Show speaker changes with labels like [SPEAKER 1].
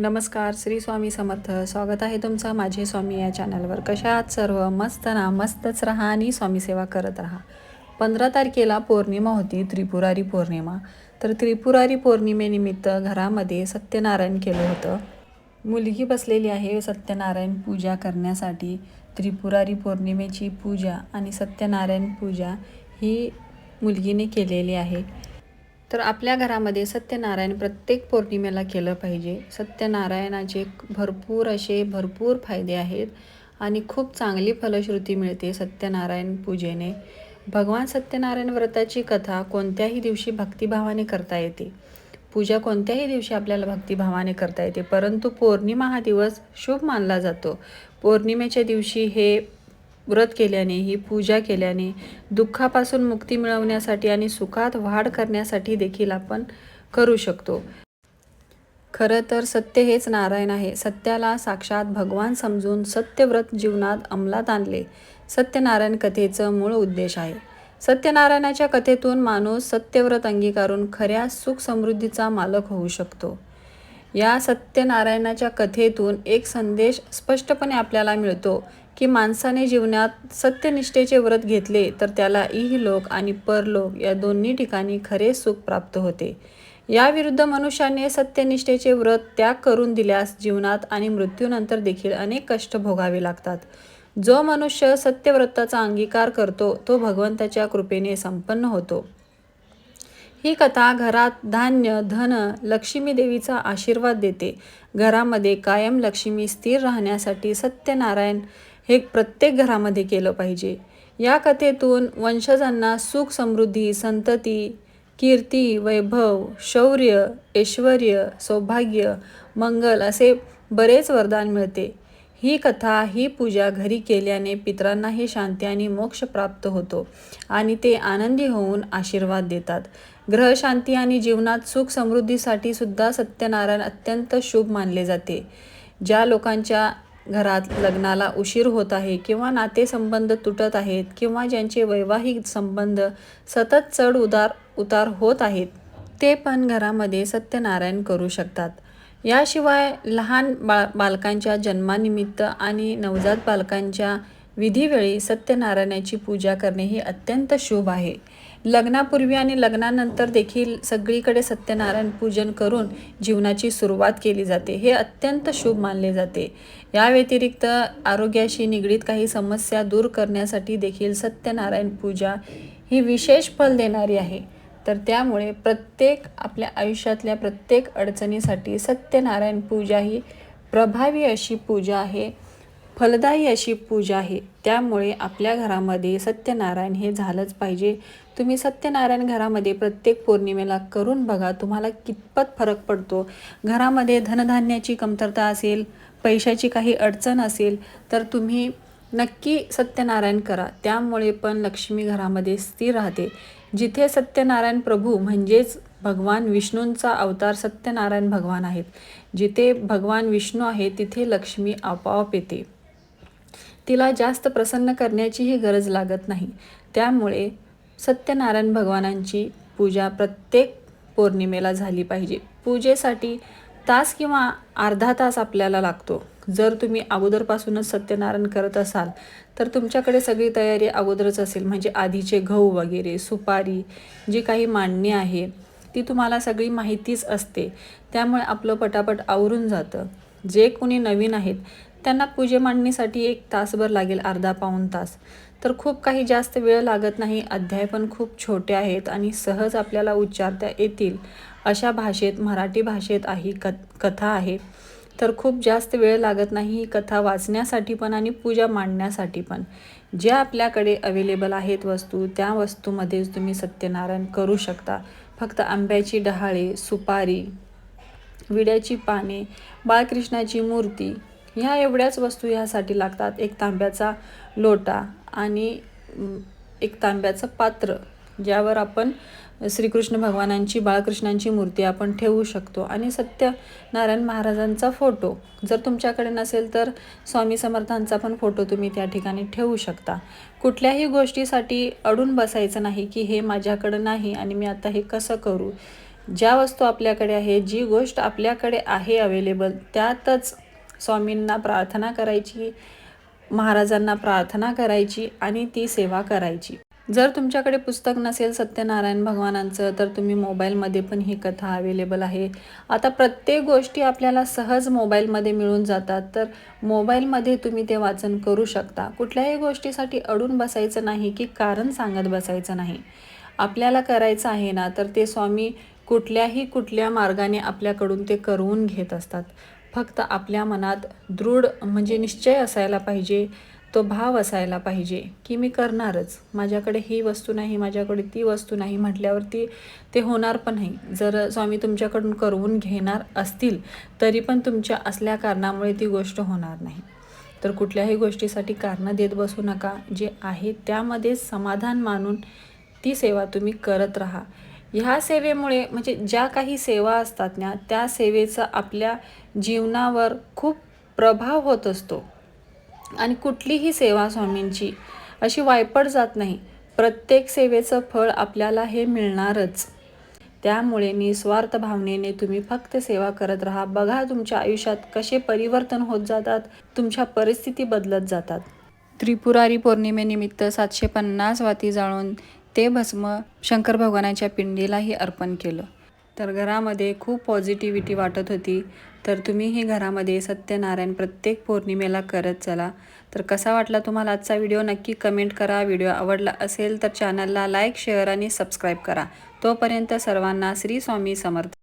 [SPEAKER 1] नमस्कार श्री स्वामी समर्थ. स्वागत आहे तुमचं माझे स्वामी या चॅनलवर. कशा आहात सर्व? मस्त ना? मस्तच राहा आणि स्वामी सेवा करत राहा. पंधरा तारखेला पौर्णिमा होती त्रिपुरारी पौर्णिमा. तर त्रिपुरारी पौर्णिमेनिमित्त घरामध्ये सत्यनारायण केलं होतं. मुलगी बसलेली आहे सत्यनारायण पूजा करण्यासाठी. त्रिपुरारी पौर्णिमेची पूजा आणि सत्यनारायण पूजा ही मुलगीने केलेली आहे. तर आपल्या घरामध्ये सत्यनारायण प्रत्येक पौर्णिमेला केलं पाहिजे. सत्यनारायणाचे भरपूर असे भरपूर फायदे आहेत आणि खूप चांगली फलश्रुती मिळते सत्यनारायण पूजेने. भगवान सत्यनारायण व्रताची कथा कोणत्याही दिवशी भक्तिभावाने करता येते. पूजा कोणत्याही दिवशी आपल्याला भक्तिभावाने करता येते. परंतु पौर्णिमा हा दिवस शुभ मानला जातो. पौर्णिमेच्या दिवशी हे व्रत केल्याने ही पूजा केल्याने दुःखापासून मुक्ती मिळवण्यासाठी आणि सुखात वाढ करण्यासाठी देखील आपण करू शकतो. खरं तर सत्य हेच नारायण आहे. सत्याला साक्षात भगवान समजून सत्यव्रत जीवनात अंमलात आणले. सत्यनारायण कथेचं मूळ उद्देश आहे. सत्यनारायणाच्या कथेतून माणूस सत्यव्रत अंगीकारून खऱ्या सुख समृद्धीचा मालक होऊ शकतो. या सत्यनारायणाच्या कथेतून एक संदेश स्पष्टपणे आपल्याला मिळतो की माणसाने जीवनात सत्यनिष्ठेचे व्रत घेतले तर त्याला इहलोक आणि परलोक या दोन्ही ठिकाणी खरे सुख प्राप्त होते. याविरुद्ध मनुष्याने सत्यनिष्ठेचे व्रत त्याग करून दिल्यास जीवनात आणि मृत्यूनंतर देखील अनेक कष्ट भोगावे लागतात. जो मनुष्य सत्यव्रताचा अंगीकार करतो तो भगवंताच्या कृपेने संपन्न होतो. ही कथा घरात धान्य धन लक्ष्मी देवीचा आशीर्वाद देते. घरामध्ये कायम लक्ष्मी स्थिर राहण्यासाठी सत्यनारायण हे प्रत्येक घरामध्ये केलं पाहिजे. या कथेतून वंशजांना सुख समृद्धी संतती कीर्ती वैभव शौर्य ऐश्वर सौभाग्य मंगल असे बरेच वरदान मिळते. ही कथा ही पूजा घरी केल्याने पितरांनाही शांती आणि मोक्ष प्राप्त होतो आणि ते आनंदी होऊन आशीर्वाद देतात. ग्रहशांती आणि जीवनात सुख समृद्धीसाठी सुद्धा सत्यनारायण अत्यंत शुभ मानले जाते. ज्या लोकांच्या घरात लग्नाला उशीर होत आहे किंवा नातेसंबंध तुटत आहेत किंवा ज्यांचे वैवाहिक संबंध सतत चढ उदार उतार होत आहेत ते पण घरामध्ये सत्यनारायण करू शकतात. याशिवाय लहान बा बालकांच्या जन्मानिमित्त आणि नवजात बालकांच्या विधीवेळी सत्यनारायणाची पूजा करणे ही अत्यंत शुभ आहे. लग्नापूर्वी आणि लग्नानंतर देखील सगळीकडे सत्यनारायण पूजन करून जीवनाची सुरुवात केली जाते. हे अत्यंत शुभ मानले जाते. या व्यतिरिक्त आरोग्याशी निगडीत काही समस्या दूर करण्यासाठी देखील सत्यनारायण पूजा ही विशेष फल देणारी आहे. तर त्यामुळे प्रत्येक आपल्या आयुष्यातल्या प्रत्येक अडचणीसाठी सत्यनारायण पूजा ही प्रभावी अशी पूजा आहे. फलदायी अशी पूजा आहे. त्यामुळे आपल्या घरामध्ये सत्यनारायण हे झालंच पाहिजे. तुम्ही सत्यनारायण घरामध्ये प्रत्येक पौर्णिमेला करून बघा तुम्हाला कितपत फरक पडतो. घरामध्ये धनधान्याची कमतरता असेल पैशाची काही अडचण असेल तर तुम्ही नक्की सत्यनारायण करा. त्यामुळे पण लक्ष्मी घरामध्ये स्थिर राहते. जिथे सत्यनारायण प्रभू म्हणजेच भगवान विष्णूंचा अवतार सत्यनारायण भगवान आहेत. जिथे भगवान विष्णू आहे तिथे लक्ष्मी आपोआप येते. तिला जास्त प्रसन्न करण्याचीही गरज लागत नाही. त्यामुळे सत्यनारायण भगवानांची पूजा प्रत्येक पौर्णिमेला झाली पाहिजे. पूजेसाठी तास किंवा अर्धा तास आपल्याला लागतो. जर तुम्ही अगोदरपासूनच सत्यनारायण करत असाल तर तुमच्याकडे सगळी तयारी अगोदरच असेल. म्हणजे आधीचे गहू वगैरे सुपारी जी काही मांडणी आहे ती तुम्हाला सगळी माहितीच असते. त्यामुळे आपलं पटापट आवरून जातं. जे कोणी नवीन आहेत त्यांना पूजे मांडणीसाठी एक तासभर लागेल अर्धा पाऊण तास. तर खूप काही जास्त वेळ लागत नाही अध्याय पण खूप छोटे आहेत आणि सहज आपल्याला उच्चारता येतील अशा भाषेत मराठी भाषेत आहे क कथा आहे. तर खूप जास्त वेळ लागत नाही ही कथा वाचण्यासाठी पण आणि पूजा मांडण्यासाठी पण. ज्या आपल्याकडे अवेलेबल आहेत वस्तू त्या वस्तूमध्येच तुम्ही सत्यनारायण करू शकता. फक्त आंब्याची डहाळे सुपारी विड्याची पाने बाळकृष्णाची मूर्ती ह्या एवढ्याच वस्तू ह्यासाठी लागतात. एक तांब्याचा लोटा आणि एक तांब्याचं पात्र ज्यावर आपण श्रीकृष्ण भगवानांची बाळकृष्णांची मूर्ती आपण ठेवू शकतो. आणि सत्यनारायण महाराजांचा फोटो जर तुमच्याकडे नसेल तर स्वामी समर्थांचा पण फोटो तुम्ही त्या ठिकाणी ठेवू शकता. कुठल्याही गोष्टीसाठी अडून बसायचं नाही की हे माझ्याकडं नाही आणि मी आता हे कसं करू? ज्या वस्तू आपल्याकडे आहे जी गोष्ट आपल्याकडे आहे अवेलेबल त्यातच स्वामींना प्रार्थना करायची महाराजांना प्रार्थना करायची आणि ती सेवा करायची. जर तुमच्याकडे पुस्तक नसेल सत्यनारायण भगवानांचं तर तुम्ही मोबाईलमध्ये पण ही कथा अवेलेबल आहे. आता प्रत्येक गोष्टी आपल्याला सहज मोबाईलमध्ये मिळून जातात तर मोबाईलमध्ये तुम्ही ते वाचन करू शकता. कुठल्याही गोष्टीसाठी अडून बसायचं नाही की कारण सांगत बसायचं नाही. आपल्याला करायचं आहे ना तर ते स्वामी कुठल्याही कुठल्या मार्गाने आपल्याकडून ते करवून घेत असतात. फक्त आपल्या मनात दृढ म्हणजे निश्चय असायला पाहिजे तो भाव असायला पाहिजे की मी करणारच. माझ्याकडे ही वस्तू नाही माझ्याकडे ती वस्तू नाही म्हटल्यावरती ते होणार पण नाही. जर स्वामी तुमच्याकडून करवून घेणार असतील तरी पण तुमच्या असल्या कारणामुळे ती गोष्ट होणार नाही. तर कुठल्याही गोष्टीसाठी कारणं देत बसू नका. जे आहे त्यामध्ये समाधान मानून ती सेवा तुम्ही करत राहा. ह्या सेवेमुळे म्हणजे ज्या काही सेवा असतात ना त्या सेवेचा आपल्या जीवनावर खूप प्रभाव होत असतो. आणि कुठलीही सेवा स्वामींची अशी वायपट जात नाही. प्रत्येक सेवेचं फळ आपल्याला हे मिळणारच. त्यामुळे निस्वार्थ भावनेने तुम्ही फक्त सेवा करत राहा. बघा तुमच्या आयुष्यात कसे परिवर्तन होत जातात तुमच्या परिस्थिती बदलत जातात. त्रिपुरारी पौर्णिमेनिमित्त सातशे पन्नास वाती जाळून ते भस्म शंकर भगवानाच्या पिंडीलाही अर्पण केलं. तर घरामध्ये खूप पॉझिटिव्हिटी वाटत होती. तर तुम्हीही घरामध्ये सत्यनारायण प्रत्येक पौर्णिमेला करत चला. तर कसा वाटला तुम्हाला आजचा व्हिडिओ? नक्की कमेंट करा. व्हिडिओ आवडला असेल तर चॅनलला लाईक शेअर आणि सबस्क्राईब करा. तोपर्यंत सर्वांना श्री स्वामी समर्थ.